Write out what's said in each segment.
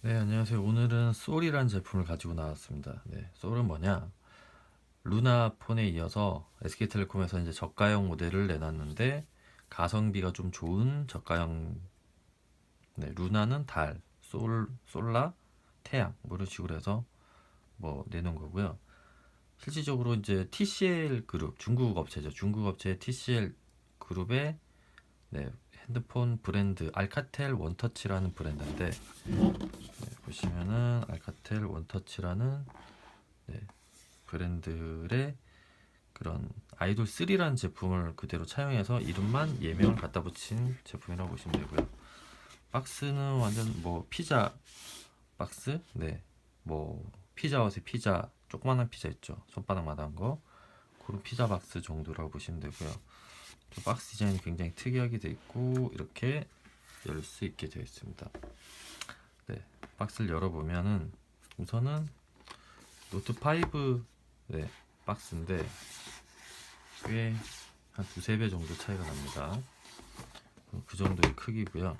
네, 안녕하세요. 오늘은 솔이라는 제품을 가지고 나왔습니다. 네, 솔은 뭐냐? 루나 폰에 이어서 SK텔레콤에서 이제 저가형 모델을 내놨는데 가성비가 좀 좋은 저가형 네, 루나는 달, 솔, 솔라, 태양 뭐 이런 식으로 해서 뭐 내놓은 거고요. 실질적으로 이제 TCL 그룹 중국 업체죠. 중국 업체 TCL 그룹의 네, 핸드폰 브랜드 알카텔 원터치라는 브랜드인데 네, 보시면은 알카텔 원터치라는 네, 브랜드의 그런 아이돌 3라는 제품을 그대로 차용해서 이름만 예명을 갖다 붙인 제품이라고 보시면 되고요. 박스는 완전 뭐 피자 박스, 네, 뭐 피자헛의 피자 조그만한 피자 있죠, 손바닥마다한 거 그런 피자 박스 정도라고 보시면 되고요. 저 박스 디자인이 굉장히 특이하게 되어 있고 이렇게 열 수 있게 되어 있습니다. 네, 박스를 열어보면은 우선은 노트 5 네, 박스인데 꽤 한 두세 배 정도 차이가 납니다. 그 정도의 크기고요.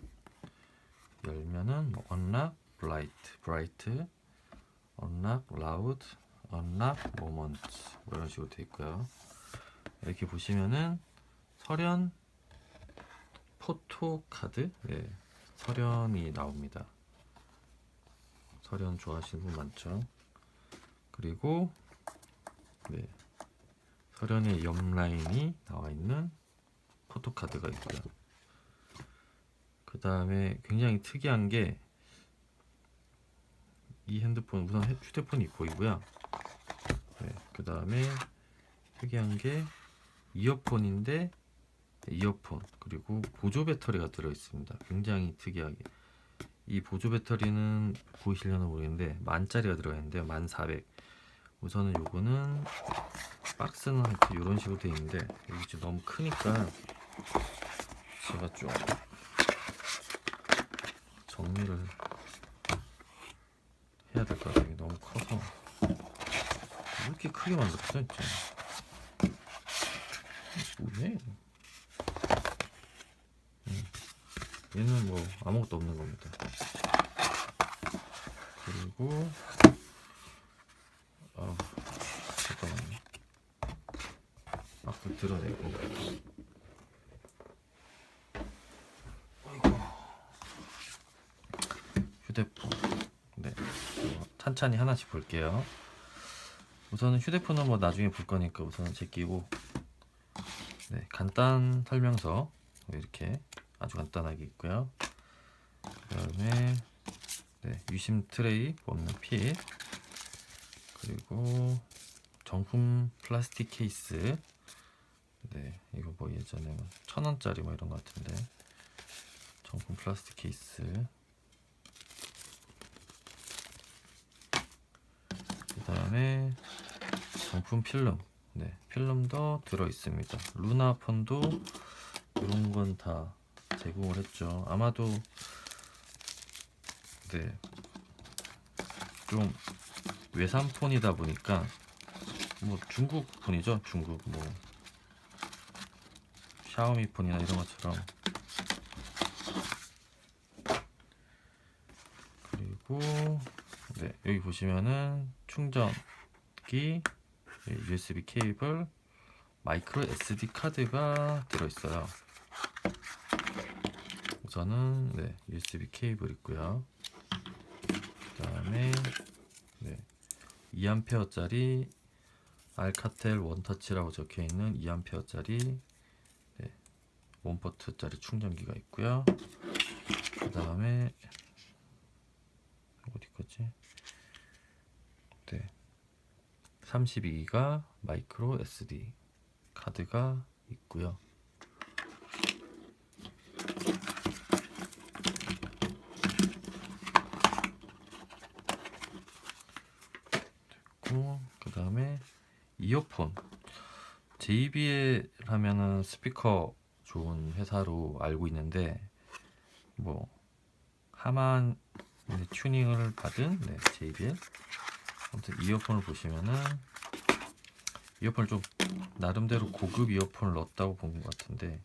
열면은 뭐 언락, 브라이트, 브라이트, 언락, 라우드, 언락, 모먼트 뭐 이런 식으로 되어 있고요. 이렇게 보시면은 설현 포토 카드, 네, 설현이 나옵니다. 설현 좋아하시는 분 많죠. 그리고 네, 설현의 옆 라인이 나와 있는 포토 카드가 있고요. 그 다음에 굉장히 특이한 게 이 핸드폰 우선 휴- 휴대폰이 보이고요. 네, 그 다음에 특이한 게 이어폰인데 이어폰 그리고 보조 배터리가 들어 있습니다. 굉장히 특이하게 이 보조 배터리는 보이시려나 모르겠는데 만짜리가 들어가 있는데요. 만 사백. 우선은 요거는 박스는 하여튼 이런 식으로 돼 있는데 여기 지금 너무 크니까 제가 좀 정리를 해야 될 것 같아요. 너무 커서 왜 이렇게 크게 만들었어 진짜. 뭐해? 음, 얘는 뭐 아무것도 없는 겁니다. 그리고 아 잠깐만요. 박스 드러내고. 아이고 휴대폰. 네. 어, 찬찬히 하나씩 볼게요. 우선은 휴대폰은 뭐 나중에 볼 거니까 우선은 제끼고 네, 간단 설명서 이렇게 간단하게 있고요. 그다음에 네, 유심 트레이 뽑는 핏 그리고 정품 플라스틱 케이스. 네, 이거 뭐 예전에 천 원짜리 뭐 이런 것 같은데. 정품 플라스틱 케이스. 그 다음에 정품 필름. 네, 필름도 들어 있습니다. 루나 폰도 이런 건 다 제공을 했죠. 아마도 네, 좀 외산 폰이다 보니까 뭐 중국 폰이죠. 중국 뭐 샤오미 폰이나 이런 것처럼 그리고 네, 여기 보시면은 충전기 네, USB 케이블, 마이크로 SD 카드가 들어있어요. 우선은 네, USB 케이블 있고요. 그다음에 네, 2A짜리 알카텔 원터치라고 적혀 있는 2A짜리 네, 원포트짜리 충전기가 있고요. 그다음에 어디 거지? 네. 32기가 마이크로 SD 카드가 있고요. 됐고 그다음에 이어폰 JBL 하면은 스피커 좋은 회사로 알고 있는데 뭐 하만 네, 튜닝을 받은 네, JBL 아무튼 이어폰을 보시면은 이어폰을 좀 나름대로 고급 이어폰을 넣었다고 본 것 같은데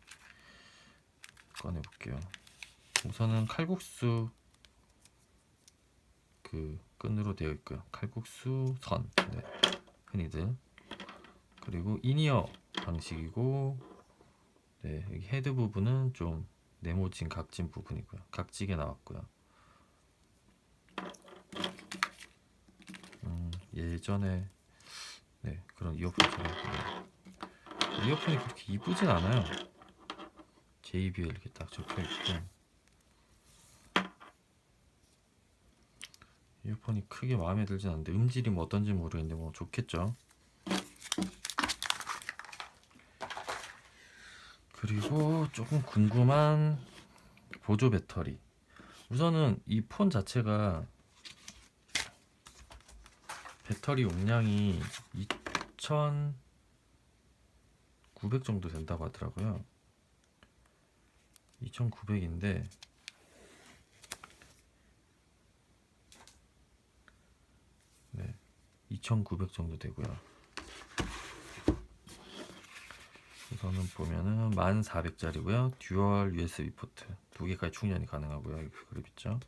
꺼내 볼게요. 우선은 칼국수 그 끈으로 되어 있고요. 칼국수 선, 네, 흔히들 그리고 이니어 방식이고, 네, 여기 헤드 부분은 좀 네모진 각진 부분이고요. 각지게 나왔고요. 음, 예전에 네 그런 이어폰처럼 네. 이어폰이 그렇게 이쁘진 않아요. JBL 이렇게 딱 적혀 있고 이어폰이 크게 마음에 들진 않는데 음질이 뭐 어떤지 모르겠는데 뭐 좋겠죠. 그리고 조금 궁금한 보조 배터리. 우선은 이 폰 자체가 배터리 용량이 2,900 정도 된다고 하더라고요. 2,900인데 네, 2,900 정도 되고요. 우선은 보면은 1400짜리고요. 듀얼 USB 포트 두 개까지 충전이 가능하고요. 여기 그립 있죠.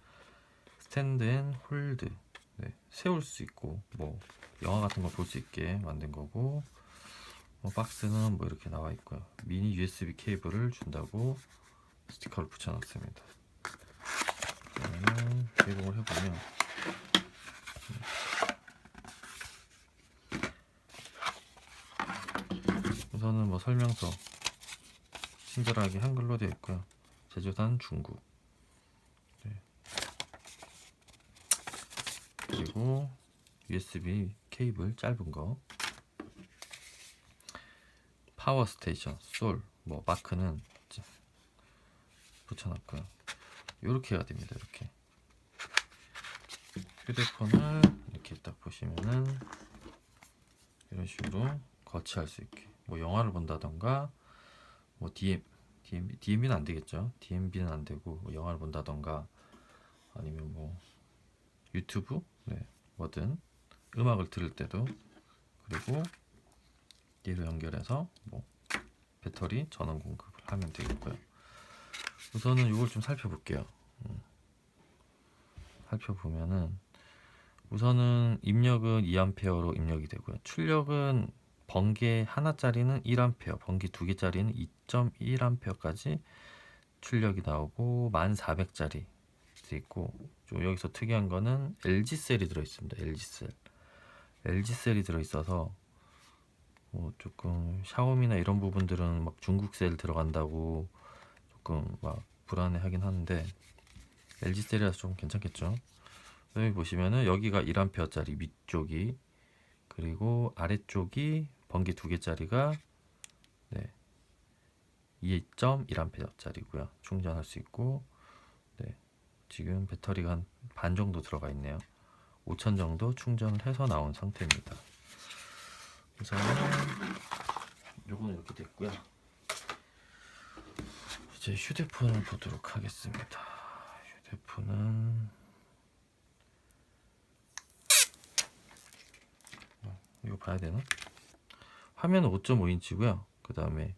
스탠드 앤 홀드 네, 세울 수 있고 뭐 영화 같은 거 볼 수 있게 만든 거고 뭐 박스는 뭐 이렇게 나와 있고요. 미니 USB 케이블을 준다고 스티커를 붙여놨습니다. 그러면 개봉을 해보면 우선은 뭐 설명서 친절하게 한글로 되어 있고요. 제조산 중국. 네. 그리고 USB 케이블 짧은 거. 파워 스테이션, 솔, 뭐 마크는 붙여놨고요. 이렇게가 됩니다. 이렇게 휴대폰을 이렇게 딱 보시면은 이런 식으로 거치할 수 있게 뭐 영화를 본다던가 뭐 DM, DM, DMB는 안 되겠죠. DMB는 안 되고 뭐 영화를 본다던가 아니면 뭐 유튜브 네 뭐든 음악을 들을 때도 그리고 얘로 연결해서 뭐 배터리 전원 공급을 하면 되겠고요. 우선은 이걸 좀 살펴볼게요. 음. 살펴보면은 우선은 입력은 2A로 입력이 되고요. 출력은 번개 하나짜리는 1A, 번개 두 개짜리는 2.1A까지 출력이 나오고 1400짜리 있고 좀 여기서 특이한 거는 LG 셀이 들어 있습니다. LG 셀. LG 셀이 들어 있어서 뭐 조금 샤오미나 이런 부분들은 막 중국 셀 들어간다고 조금 막 불안해하긴 하는데 LG 셀이라서 좀 괜찮겠죠. 여기 보시면은 여기가 1A짜리 위쪽이 그리고 아래쪽이 번개 두 개짜리가 네 2.1A짜리고요. 충전할 수 있고 네 지금 배터리가 한 반 정도 들어가 있네요. 5천 정도 충전을 해서 나온 상태입니다. 우선은 요거는 이렇게 됐고요. 이제 휴대폰을 보도록 하겠습니다. 휴대폰은 어, 이거 봐야 되나? 화면은 5.5인치고요. 그 다음에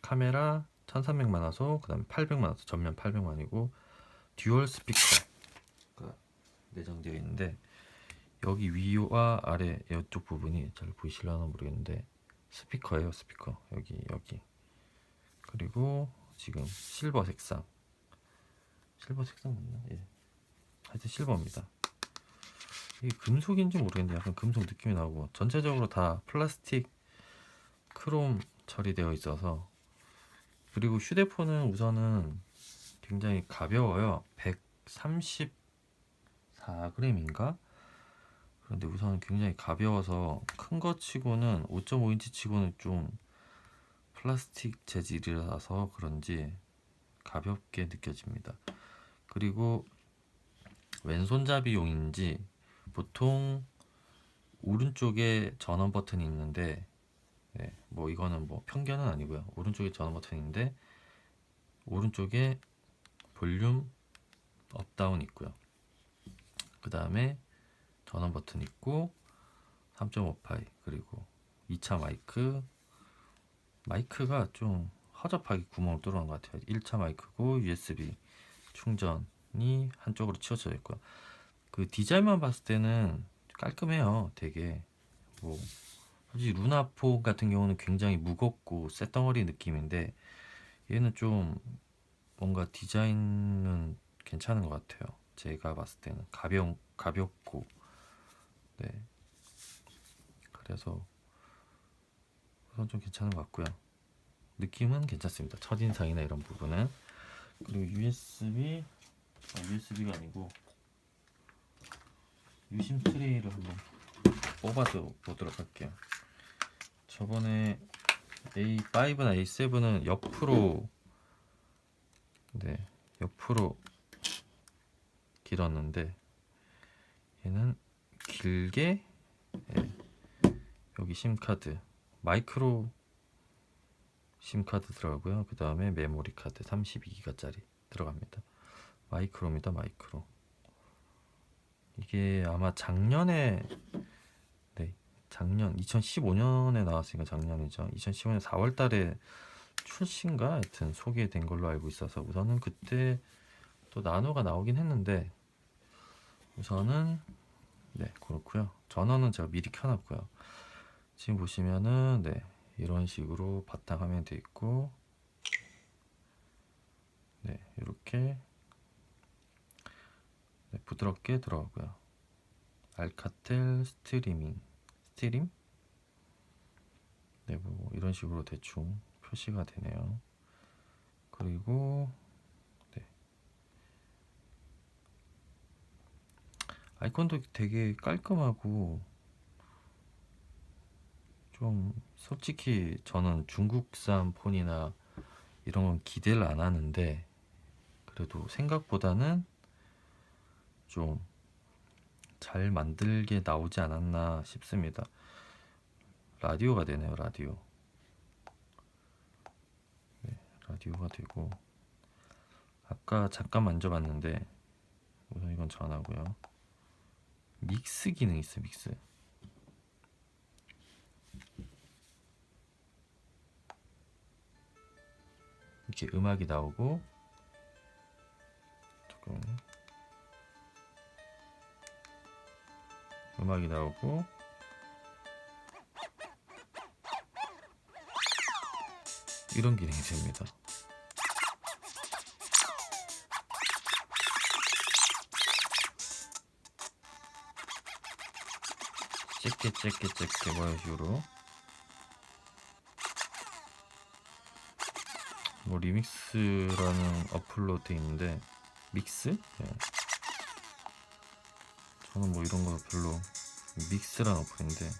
카메라 1300만 화소, 그 다음에 800만 화소, 전면 800만이고 듀얼 스피커가 내장되어 있는데 여기 위와 아래 이쪽 부분이 잘 보이실려나 모르겠는데 스피커예요 스피커. 여기 여기. 그리고 지금 실버 색상. 실버 색상 맞나? 예. 하여튼 실버입니다 이게 금속인지 모르겠는데 약간 금속 느낌이 나고 전체적으로 다 플라스틱 크롬 처리되어 있어서 그리고 휴대폰은 우선은 굉장히 가벼워요 134g인가? 그런데 우선은 굉장히 가벼워서 큰 거 치고는 5.5인치 치고는 좀 플라스틱 재질이라서 그런지 가볍게 느껴집니다. 그리고 왼손잡이용인지 보통 오른쪽에 전원 버튼이 있는데 네, 뭐 이거는 뭐 편견은 아니고요. 오른쪽에 전원 버튼인데 오른쪽에 볼륨 업다운 있고요. 그 다음에 전원 버튼 있고 3.5파이 그리고 2차 마이크 마이크가 좀 허접하게 구멍을 뚫어놓은 것 같아요 1차 마이크고 USB 충전 한쪽으로 치워져 있고요. 그 디자인만 봤을 때는 깔끔해요. 되게 뭐 솔직히 루나포 같은 경우는 굉장히 무겁고 쇳덩어리 느낌인데 얘는 좀 뭔가 디자인은 괜찮은 것 같아요. 제가 봤을 때는 가벼운 가볍고 네 그래서 우선 좀 괜찮은 것 같고요. 느낌은 괜찮습니다. 첫인상이나 이런 부분은 그리고 USB 아, USB가 아니고 유심 트레이를 한번 뽑아서 보도록 할게요. 저번에 A5나 A7은 옆으로 네 옆으로 길었는데 얘는 길게 예, 여기 심카드 마이크로 심카드 들어가고요. 그 다음에 메모리 카드 32기가짜리 들어갑니다. 마이크로입니다. 마이크로. 이게 아마 작년에 네 작년 2015년에 나왔으니까 작년이죠. 2015년 4월 달에 출시인가 하여튼 소개된 걸로 알고 있어서 우선은 그때 또 나노가 나오긴 했는데 우선은 네 그렇고요. 전원은 제가 미리 켜놨고요. 지금 보시면은 네 이런 식으로 바탕화면 돼 있고 네 이렇게 네, 부드럽게 들어가고요. 알카텔 스트리밍 스트림 네 뭐 이런 식으로 대충 표시가 되네요. 그리고 네 아이콘도 되게 깔끔하고 좀 솔직히 저는 중국산 폰이나 이런 건 기대를 안 하는데 그래도 생각보다는 좀 잘 만들게 나오지 않았나 싶습니다. 라디오가 되네요, 라디오. 네, 라디오가 되고 아까 잠깐 만져봤는데 우선 이건 전화고요. 믹스 기능 있어, 믹스. 이렇게 음악이 나오고 잠깐만요. 음악이 나오고 이런 기능이 됩니다. 잭게 잭게 잭게 뭐 이런 식으로 뭐 리믹스라는 어플로 돼 있는데 믹스? 네. 저는 뭐 이런 거 별로 믹스란 어플인데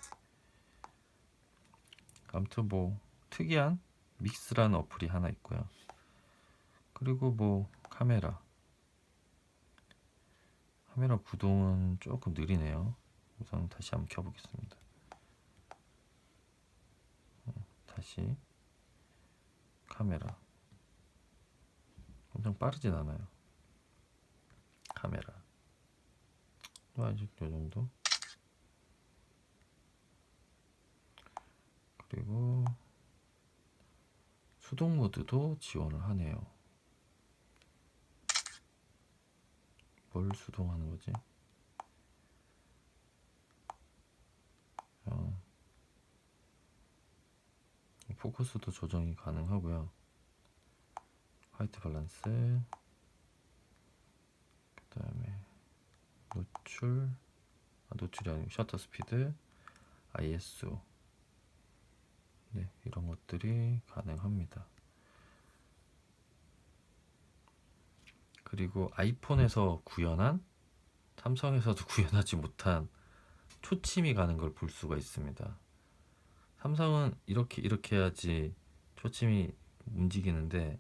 아무튼 뭐 특이한 믹스라는 어플이 하나 있고요. 그리고 뭐 카메라 카메라 구동은 조금 느리네요. 우선 다시 한번 켜보겠습니다. 어, 다시 카메라 엄청 빠르진 않아요. 카메라 아직 요 정도 그리고 수동 모드도 지원을 하네요. 뭘 수동하는 거지? 어, 포커스도 조정이 가능하고요. 화이트 밸런스, 그 다음에 노출, 아, 노출이 아니고 셔터 스피드, ISO, 네, 이런 것들이 가능합니다. 그리고 아이폰에서 구현한 삼성에서도 구현하지 못한 초침이 가는 걸 볼 수가 있습니다. 삼성은 이렇게 이렇게 해야지 초침이 움직이는데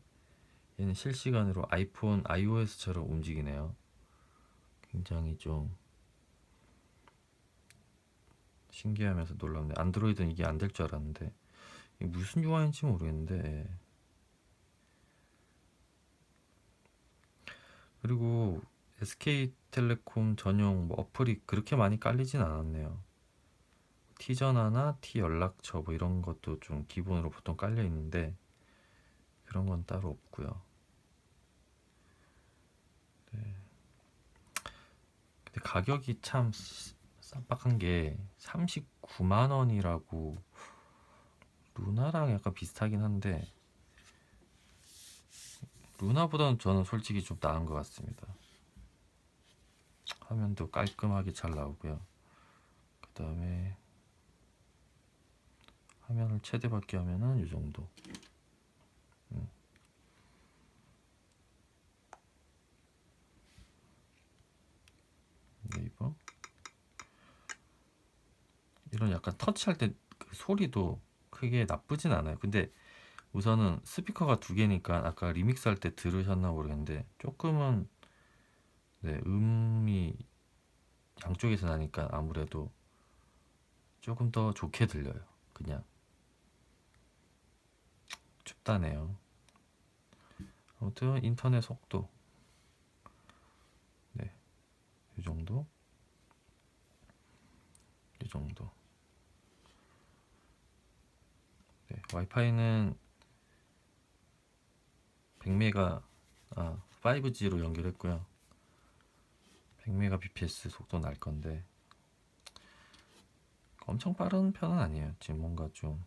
얘는 실시간으로 아이폰 iOS처럼 움직이네요. 굉장히 좀 신기하면서 놀랍네. 안드로이드는 이게 안 될 줄 알았는데 무슨 UI인지 모르겠는데 그리고 SK텔레콤 전용 뭐 어플이 그렇게 많이 깔리진 않았네요. T전화나 T연락처 뭐 이런 것도 좀 기본으로 보통 깔려 있는데 그런 건 따로 없고요. 네. 가격이 참 스- 쌈박한 게 39만 원이라고 루나랑 약간 비슷하긴 한데 루나보다는 저는 솔직히 좀 나은 것 같습니다. 화면도 깔끔하게 잘 나오고요. 그 다음에 화면을 최대 밝게 하면은 이 정도. 음. 네이버. 이런 약간 터치할 때 그 소리도 크게 나쁘진 않아요. 근데 우선은 스피커가 두 개니까 아까 리믹스 할 때 들으셨나 모르겠는데 조금은 네, 음이 양쪽에서 나니까 아무래도 조금 더 좋게 들려요. 그냥 춥다네요. 아무튼 인터넷 속도 네, 이 정도, 이 정도. 네, 와이파이는 100메가 아 5G로 연결했고요. 100메가 bps 속도 날 건데 엄청 빠른 편은 아니에요. 지금 뭔가 좀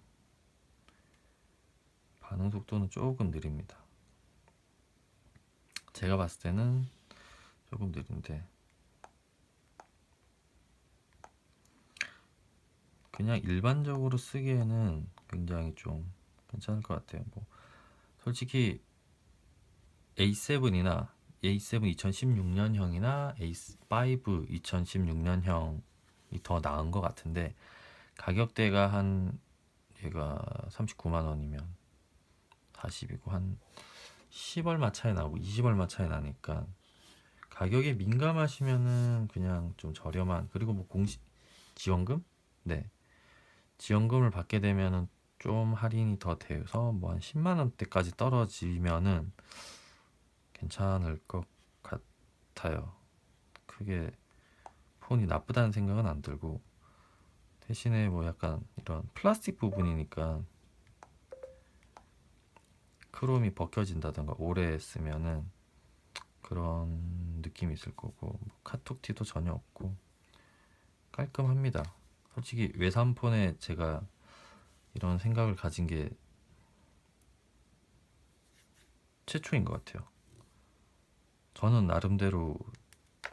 반응 속도는 조금 느립니다. 제가 봤을 때는 조금 느린데 그냥 일반적으로 쓰기에는 굉장히 좀 괜찮을 것 같아요. 뭐 솔직히 A7이나 A7 2016년형이나 A5 2016년형이 더 나은 것 같은데 가격대가 한 얘가 39만 원이면 40이고 한 10얼마 차이 나고 20얼마 차이 나니까 가격에 민감하시면은 그냥 좀 저렴한 그리고 뭐 공시 지원금? 네. 지원금을 받게 되면은 좀 할인이 더 돼서 뭐 한 10만 원대까지 떨어지면은 괜찮을 것 같아요. 크게 폰이 나쁘다는 생각은 안 들고 대신에 뭐 약간 이런 플라스틱 부분이니까 크롬이 벗겨진다던가 오래 쓰면은 그런 느낌이 있을 거고 뭐 카톡 티도 전혀 없고 깔끔합니다. 솔직히 외삼폰에 제가 이런 생각을 가진 게 최초인 것 같아요. 저는 나름대로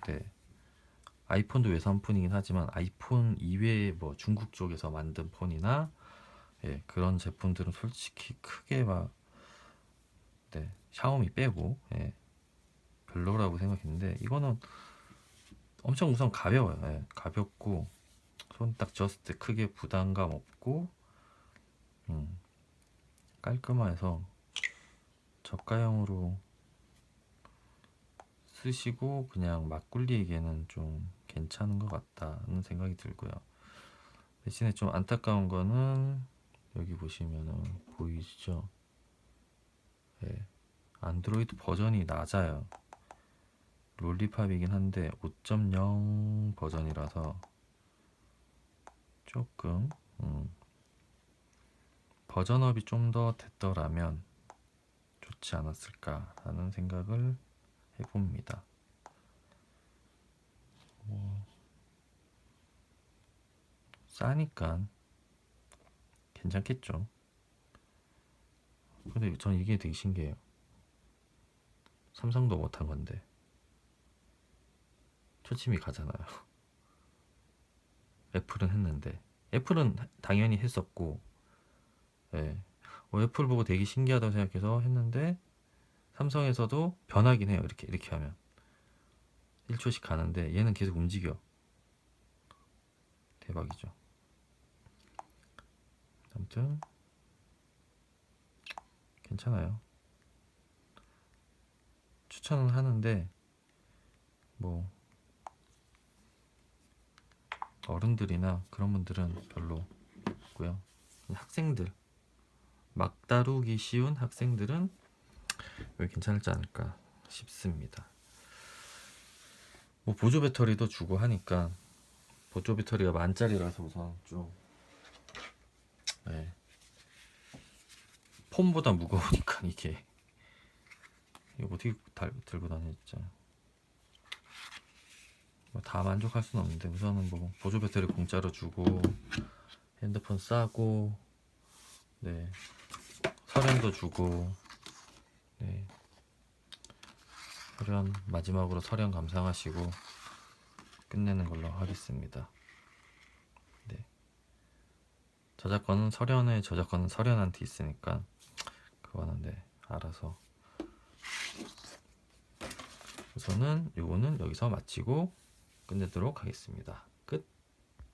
네, 아이폰도 외삼폰이긴 하지만 아이폰 이외에 뭐 중국 쪽에서 만든 폰이나 예, 그런 제품들은 솔직히 크게 막 네, 샤오미 빼고 예, 별로라고 생각했는데 이거는 엄청 우선 가벼워요. 예, 가볍고 손 딱 쥐었을 때 크게 부담감 없고 음, 깔끔해서 저가형으로 쓰시고 그냥 막 굴리기에는 좀 괜찮은 것 같다는 생각이 들고요. 대신에 좀 안타까운 거는 여기 보시면은 보이시죠? 예, 안드로이드 버전이 낮아요. 롤리팝이긴 한데 5.0 버전이라서 조금 음, 버전업이 좀 더 됐더라면 좋지 않았을까라는 생각을 해봅니다. 뭐 싸니까 괜찮겠죠. 근데 전 이게 되게 신기해요. 삼성도 못한 건데 초침이 가잖아요. 애플은 했는데 애플은 당연히 했었고 예. 어, 애플 보고 되게 신기하다고 생각해서 했는데 삼성에서도 변하긴 해요. 이렇게 이렇게 하면 1초씩 가는데 얘는 계속 움직여. 대박이죠. 아무튼 괜찮아요. 추천은 하는데 뭐 어른들이나 그런 분들은 별로고요. 학생들 막 다루기 쉬운 학생들은 왜 괜찮을지 않을까 싶습니다. 뭐 보조 배터리도 주고 하니까 보조 배터리가 만짜리라서 우선 좀 네. 폰보다 무거우니까 이게 이거 어떻게 달, 들고 다녔죠? 뭐다 만족할 수는 없는데 우선은 뭐 보조 배터리 공짜로 주고 핸드폰 싸고 네 서련도 주고 네 서련 마지막으로 서련 감상하시고 끝내는 걸로 하겠습니다. 네 저작권은 서련의 저작권은 서련한테 있으니까 그거는 네 알아서 우선은 요거는 여기서 마치고 끝내도록 하겠습니다.